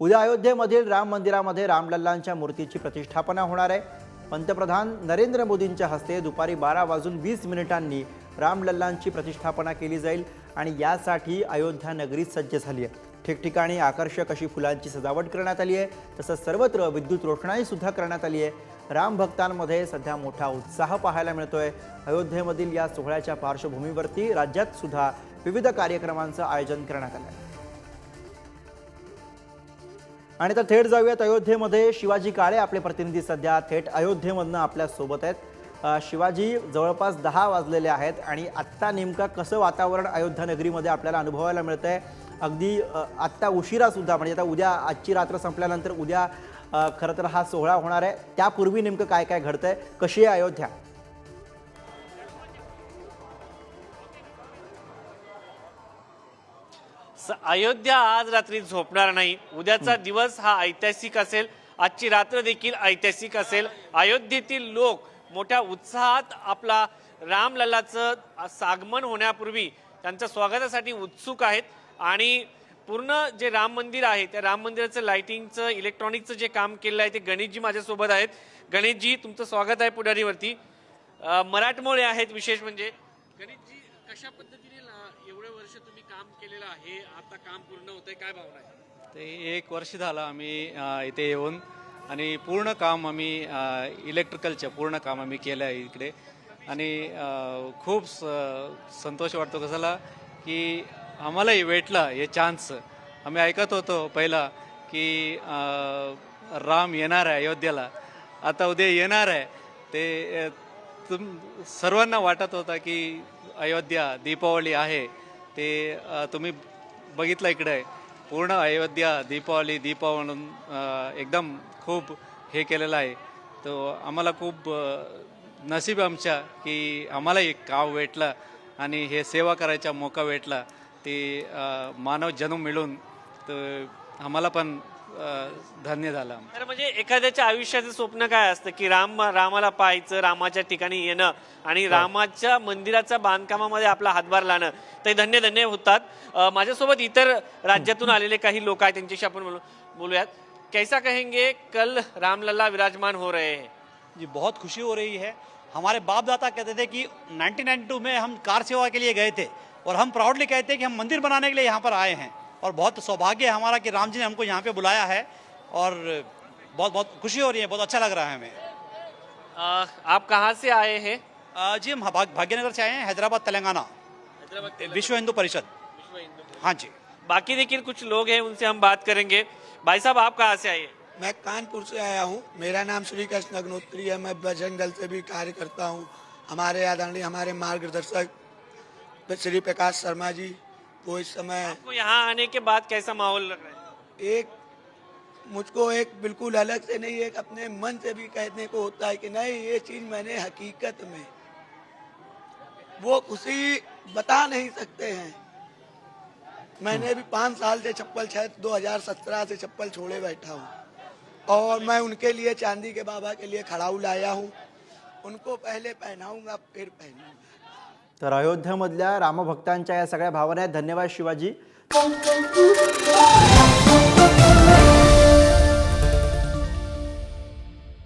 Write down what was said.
उद्या अयोध्येमधील राम मंदिरामध्ये रामलल्लांच्या मूर्तीची प्रतिष्ठापना होणार आहे. पंतप्रधान नरेंद्र मोदींच्या हस्ते दुपारी बारा वाजून वीस मिनिटांनी रामलल्लांची प्रतिष्ठापना केली जाईल आणि यासाठी अयोध्या नगरी सज्ज झाली आहे. ठिकठिकाणी आकर्षक अशी फुलांची सजावट करण्यात आली आहे. तसंच सर्वत्र विद्युत रोषणाईसुद्धा करण्यात आली आहे. राम भक्तांमध्ये सध्या मोठा उत्साह पाहायला मिळतोय. अयोध्येमधील या सोहळ्याच्या पार्श्वभूमीवरती राज्यातसुद्धा विविध कार्यक्रमांचं आयोजन करण्यात आलं आहे आणि तर थेट जाऊयात अयोध्येमध्ये. शिवाजी काळे आपले प्रतिनिधी सध्या थेट अयोध्येमधनं आपल्यासोबत आहेत. शिवाजी जवळपास दहा वाजलेले आहेत आणि आत्ता नेमकं कसं वातावरण अयोध्या नगरीमध्ये आपल्याला अनुभवायला मिळतं आहे अगदी आत्ता उशिरासुद्धा म्हणजे आता उद्या आजची रात्र संपल्यानंतर उद्या खरं तर हा सोहळा होणार आहे. त्यापूर्वी नेमकं काय काय घडतं आहे कशी आहे अयोध्या? अयोध्या आज रात्री झोपणार नाही. उद्याचा दिवस हा ऐतिहासिक असेल. आजची रात्र देखील ऐतिहासिक असेल. अयोध्येतील लोक मोठ्या उत्साहात आपला रामलल्लाचं सागमन होण्यापूर्वी त्यांच्या स्वागतासाठी उत्सुक आहेत. आणि पूर्ण जे राम मंदिर आहे त्या राम मंदिराचं लाइटिंगचं इलेक्ट्रॉनिकचं जे काम केलेलं आहे ते गणेशजी माझ्यासोबत आहेत. गणेशजी तुमचं स्वागत आहे पुढारीवरती. मराठमोळे आहेत विशेष म्हणजे. गणेशजी कशा पद्धतीने वर्ष तुम्ही काम केलेलं आहे आता काम पूर्ण होतंय काय भावना आहे? ते एक वर्ष झालं आम्ही इथे येऊन आणि पूर्ण काम आम्ही इलेक्ट्रिकलचं पूर्ण काम आम्ही केलं आहे इकडे. आणि खूप स- संतोष वाटतो कसाला की आम्हालाही भेटला हे चान्स आम्ही ऐकत होतो पहिला की राम येणार आहे अयोध्येला. आता उद्या येणार आहे. ते तुम सर्वांना वाटत होता की अयोध्या दीपावली आहे. ते तुम्ही बघितलं इकडे. पूर्ण अयोध्या दीपावली दीपा म्हणून एकदम खूप हे केलेलं आहे. तो आम्हाला खूप नसीब नशीब आमच्या की आम्हाला एक काव भेटलं आणि हे सेवा करायचा मोका भेटला. ते मानव जन्म मिळून तर आम्हाला पण धन्य झालं तर म्हणजे एखाद्याच्या आयुष्याचं स्वप्न काय असतं की राम रामाला पाहायचं रामाच्या ठिकाणी येणं आणि रामाच्या मंदिराच्या बांधकामामध्ये आपला हातभार लावणं ते धन्य धन्य होतात माझ्यासोबत इतर राज्यातून आलेले काही लोक आहेत त्यांच्याशी आपण बोलू बोलूयात. कैसा कहेंगे कल रामलला विराजमान हो रहे हैं? जी बहुत खुशी हो रही है। हमारे बाप दादा कहते थे कि 1992 में हम कार सेवा के लिए गए थे और हम प्राउडली कहते हैं कि हम मंदिर बनाने के लिए यहाँ पर आए हैं। और बहुत सौभाग्य है हमारा कि राम जी ने हमको यहाँ पे बुलाया है और बहुत बहुत खुशी हो रही है बहुत अच्छा लग रहा है हमें। अं, आप कहाँ से आए हैं? जी हम भाग- भाग्यनगर से आए हैं हैदराबाद तेलंगाना। विश्व हिंदू परिषद। हाँ जी। बाकी देखिए कुछ लोग हैं उनसे हम बात करेंगे। भाई साहब आप कहाँ से आए हैं? मैं कानपुर से आया हूँ। मेरा नाम श्री कृष्ण अग्नोत्री है। मैं बजरंग दल से भी कार्य करता हूँ। हमारे आदरणीय हमारे मार्गदर्शक श्री प्रकाश शर्मा जी वो इस समय आपको यहाँ आने के बाद कैसा माहौल लग रहा है? एक मुझको एक बिल्कुल अलग से नहीं एक अपने मन से भी कहने को होता है कि नहीं ये चीज़ मैंने हकीकत में वो खुशी बता नहीं सकते हैं। मैंने भी पाँच साल से चप्पल शायद 2017 से चप्पल छोड़े बैठा हूँ और मैं उनके लिए चांदी के बाबा के लिए खड़ाऊ लाया हूँ। उनको पहले पहनाऊँगा फिर पहनूँगा। तर अयोध्येमधल्या रामभक्तांच्या या सगळ्या भावना आहेत. धन्यवाद शिवाजी.